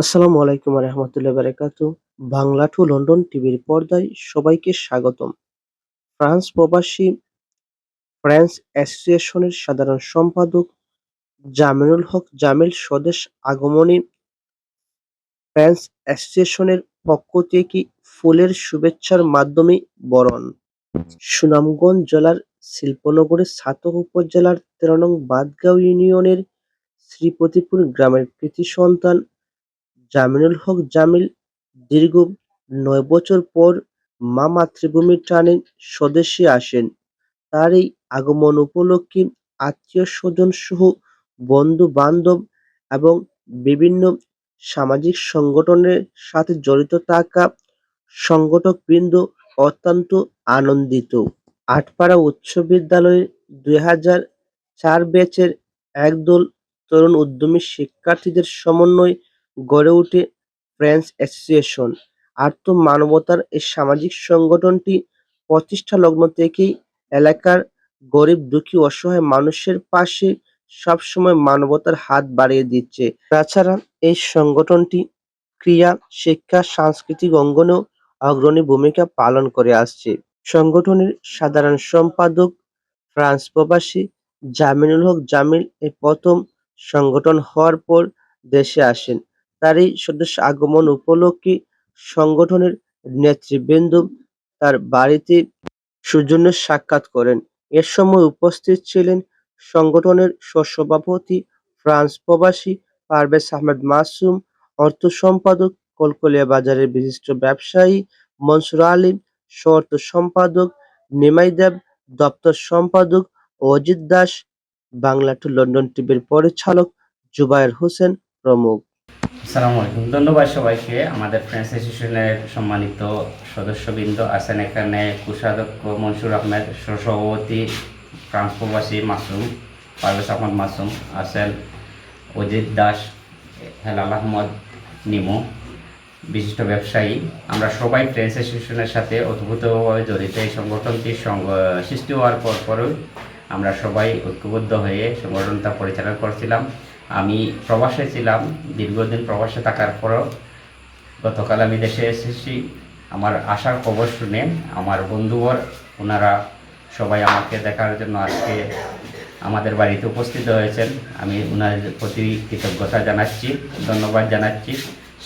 আসসালামু আলাইকুম রহমতুল্লাহ বারাকাত। Bangla to London টিভির পর্দায় সবাইকে স্বাগতম। ফ্রান্স প্রবাসী ফ্রান্স অ্যাসোসিয়েশনের সাধারণ সম্পাদক জামিনুল হক জামিল স্বদেশ আগমনী ফ্রেঞ্চ অ্যাসোসিয়েশনের পক্ষ থেকে ফুলের শুভেচ্ছার মাধ্যমে বরণ। সুনামগঞ্জ জেলার শিল্পনগরের ছাতক উপজেলার তেরো নং বাদগাঁও ইউনিয়নের শ্রীপতিপুর গ্রামের কৃতি সন্তান জামিনুল হক জামিল দীর্ঘ নয় বছর পর মা মাতৃভূমির টানে স্বদেশে আসেন। তার এই আগমন উপলক্ষে আত্মীয় স্বজন সহ বন্ধু বান্ধব এবং বিভিন্ন সামাজিক সংগঠনের সাথে জড়িত থাকা সংগঠকবৃন্দ অত্যন্ত আনন্দিত। আটপাড়া উচ্চ বিদ্যালয়ের দুই হাজার চার ব্যাচের একদল তরুণ উদ্যমী শিক্ষার্থীদের সমন্বয়ে গড়ে ওঠে ফ্রেঞ্চ অ্যাসোসিয়েশন। আত্ম-মানবতার এই সামাজিক সংগঠনটি প্রতিষ্ঠা লগ্ন থেকেই এলাকার গরিব, দুঃখী, অসহায় মানুষের পাশে সবসময় মানবতার হাত বাড়িয়ে দিচ্ছে। তাছাড়া এই সংগঠনটি ক্রিয়া শিক্ষা, সাংস্কৃতিক অঙ্গনেও অগ্রণী ভূমিকা পালন করে আসছে। সংগঠনের সাধারণ সম্পাদক ফ্রান্স প্রবাসী জামিনুল হক জামিল এই প্রথম সংগঠন হওয়ার পর দেশে আসেন। তার এই সদস্য আগমন উপলক্ষে সংগঠনের নেতৃবৃন্দ তার বাড়িতে সৌজন্য সাক্ষাৎ করেন। এ সময় উপস্থিত ছিলেন সংগঠনের সহসভাপতি ফ্রান্স প্রবাসী পারভেজ আহমেদ মাসুম, অর্থ সম্পাদক কলকলিয়া বাজারের বিশিষ্ট ব্যবসায়ী মনসুর আলী সহ সম্পাদক নিমাই দেব দপ্তর সম্পাদক অজিত দাস, বাংলা টু লন্ডন টিভির পরিচালক জুবায়ের হোসেন প্রমুখ। আসসালামু আলাইকুম। ধন্যবাদ সবাইকে। আমাদের ফ্রেন্ডস অ্যাসোসিয়েশনের সম্মানিত সদস্যবৃন্দ আছেন এখানে কোষাধ্যক্ষ মনসুর আহমেদ, সহসভাপতি ফ্রান্স প্রবাসী মাসুম, পারভেজ আহমদ মাসুম আছেন, অজিত দাস, হেলাল আহমদ, নিমু, বিশিষ্ট ব্যবসায়ী। আমরা সবাই ফ্রেন্ডস অ্যাসোসিয়েশনের সাথে অদ্ভুতভাবে জড়িত। এই সংগঠনটি সঙ্গ- সৃষ্টি হওয়ার পর পরই আমরা সবাই ঐক্যবদ্ধ হয়ে সংগঠনটা পরিচালনা করছিলাম। আমি প্রবাসে ছিলাম, দীর্ঘদিন প্রবাসে থাকার পরও গতকাল আমি দেশে এসেছি। আমার আসার খবর শুনে আমার বন্ধুবর, ওনারা সবাই আমাকে দেখার জন্য আজকে আমাদের বাড়িতে উপস্থিত হয়েছেন। আমি ওনাদের প্রতি কৃতজ্ঞতা জানাচ্ছি, ধন্যবাদ জানাচ্ছি।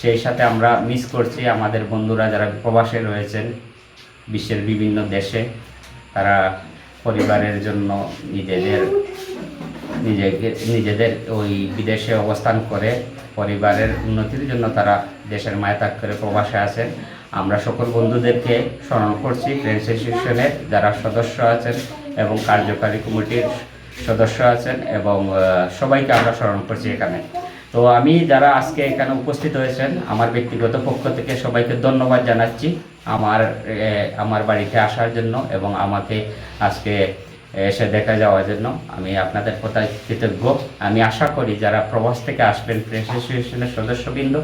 সেই সাথে আমরা মিস করছি আমাদের বন্ধুরা যারা প্রবাসে রয়েছেন বিশ্বের বিভিন্ন দেশে। তারা পরিবারের জন্য নিজেদের নিজেকে, নিজেদের ওই বিদেশে অবস্থান করে পরিবারের উন্নতির জন্য তারা দেশের মায় ত্যাগ করে প্রবাসে আছেন। আমরা সকল বন্ধুদেরকে স্মরণ করছি ফ্রেন্ডস অ্যাসোসিয়েশনের যারা সদস্য আছেন এবং কার্যকারী কমিটির সদস্য আছেন এবং সবাইকে আমরা স্মরণ করছি এখানে। তো আমি যারা আজকে এখানে উপস্থিত হয়েছেন, আমার ব্যক্তিগত পক্ষ থেকে সবাইকে ধন্যবাদ জানাচ্ছি আমার আমার বাড়িতে আসার জন্য এবং আমাকে আজকে এসে দেখা যাওয়ার জন্য আমি আপনাদের কোথায় কৃতজ্ঞ। আমি আশা করি যারা প্রবাস থেকে আসবেন প্রেস অ্যাসোসিয়েশনের সদস্যবৃন্দ,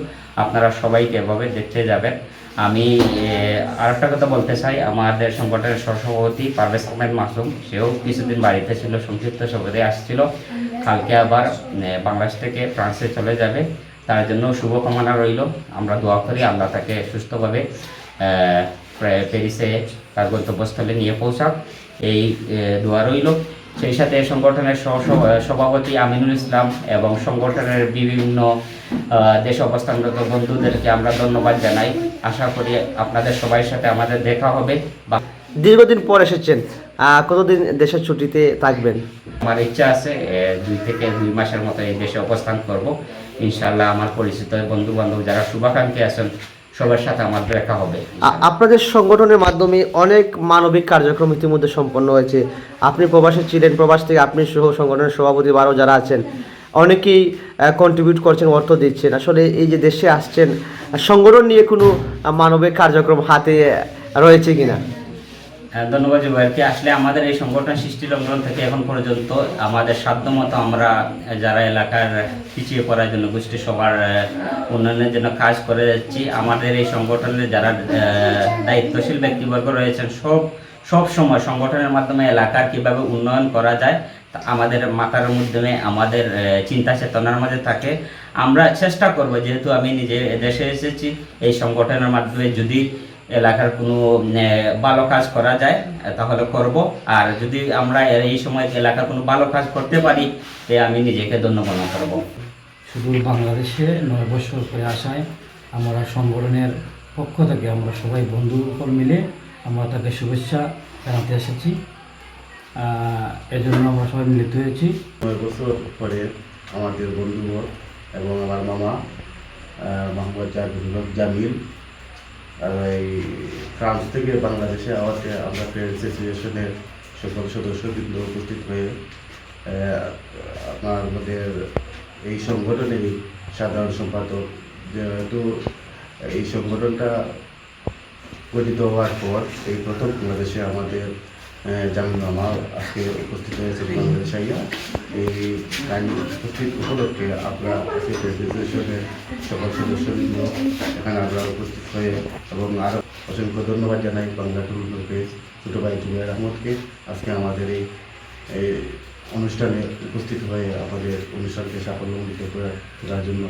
আপনারা সবাইকে এভাবে দেখতে যাবেন। আমি আর একটা কথা বলতে চাই, আমাদের সংগঠনের সহসভাপতি পারভেজ আহমেদ মাসুম, সেও কিছুদিন বাড়িতে ছিল, সংক্ষিপ্ত সভাতে আসছিল। কালকে আবার বাংলাদেশ থেকে ফ্রান্সে চলে যাবে। তার জন্য শুভকামনা রইল। আমরা দোয়া করি আল্লাহ তাকে সুস্থভাবে প্যারিসে তার গন্তব্যস্থলে নিয়ে পৌঁছাক। এই দোয়া রইল। সেই সাথে সংগঠনের সভাপতি আমিনুল ইসলাম এবং সংগঠনের বিভিন্ন দেশে অবস্থানরত বন্ধুদেরকে আমরা ধন্যবাদ জানাই। আশা করি আপনাদের সবার সাথে আমাদের দেখা হবে। বা দীর্ঘদিন পর এসেছেন কতদিন দেশের ছুটিতে থাকবেন? আমার ইচ্ছা আছে দুই থেকে দুই মাসের মতো এই দেশে অবস্থান করব। ইনশাল্লাহ আমার পরিচিত বন্ধু বান্ধব যারা শুভাকাঙ্ক্ষী আছেন সবার সাথে আমার দেখা হবে। আপনাদের সংগঠনের মাধ্যমে অনেক মানবিক কার্যক্রম ইতিমধ্যে সম্পন্ন হয়েছে। আপনি প্রবাসে ছিলেন, প্রবাস থেকে আপনি সহ সংগঠনের সভাপতি বারো যারা আছেন, অনেকেই কন্ট্রিবিউট করছেন, অর্থ দিচ্ছেন। আসলে এই যে দেশে আসছেন, সংগঠন নিয়ে কোনো মানবিক কার্যক্রম হাতে রয়েছে কিনা? ধন্যবাদ জুবাইরকে আসলে আমাদের এই সংগঠন সৃষ্টি লগ্ন থেকে এখন পর্যন্ত আমাদের সাধ্যমতো আমরা যারা এলাকার পিছিয়ে পড়ার জন্য গোষ্ঠী সবার উন্নয়নের জন্য কাজ করে যাচ্ছি, আমাদের এই সংগঠনের যারা দায়িত্বশীল ব্যক্তিবর্গ রয়েছেন, সব সব সময় সংগঠনের মাধ্যমে এলাকার কীভাবে উন্নয়ন করা যায় আমাদের মাথার মাধ্যমে আমাদের চিন্তা চেতনার মাঝে থাকে। আমরা চেষ্টা করব, যেহেতু আমি নিজে দেশে এসেছি, এই সংগঠনের মাধ্যমে যদি এলাকার কোনো ভালো কাজ করা যায় তাহলে করব। আর যদি আমরা এই সময় এলাকার কোনো ভালো কাজ করতে পারি তে আমি নিজেকে ধন্য মনে করব শুধু বাংলাদেশে নয় বছর পরে আসায় আমরা সংগঠনের পক্ষ থেকে আমরা সবাই বন্ধু উপর মিলে আমরা তাকে শুভেচ্ছা জানাতে এসেছি। এজন্য আমরা সবাই মিলিত হয়েছি। নয় বছর পরে আমাদের বন্ধুবর এবং আমার মামা মোহাম্মদ জামিল এই ফ্রান্স থেকে বাংলাদেশে আমাকে আমরা ফ্রেন্ডস অ্যাসোসিয়েশনের সকল সদস্যবৃন্দ উপস্থিত হয়ে আপনার আমাদের এই সংগঠনের সাধারণ সম্পাদক। যেহেতু এই সংগঠনটা গঠিত হওয়ার পর এই প্রথম বাংলাদেশে আমাদের আহ, জামিল মামা আজকে উপস্থিত হয়েছে আইয়া এই গান উপস্থিত উপলক্ষে আমরা আজকে ফেডারেশনের সকল সদস্যবৃন্দ এখানে আমরা উপস্থিত হয়ে এবং আরও অসংখ্য ধন্যবাদ জানাই বাংলা টুরুকে ছোটো ভাই জুবাইর আহমদকে। আজকে আমাদের এই এই অনুষ্ঠানে উপস্থিত হয়ে আমাদের অনুষ্ঠানকে সাফল্যমণ্ডিত করার জন্য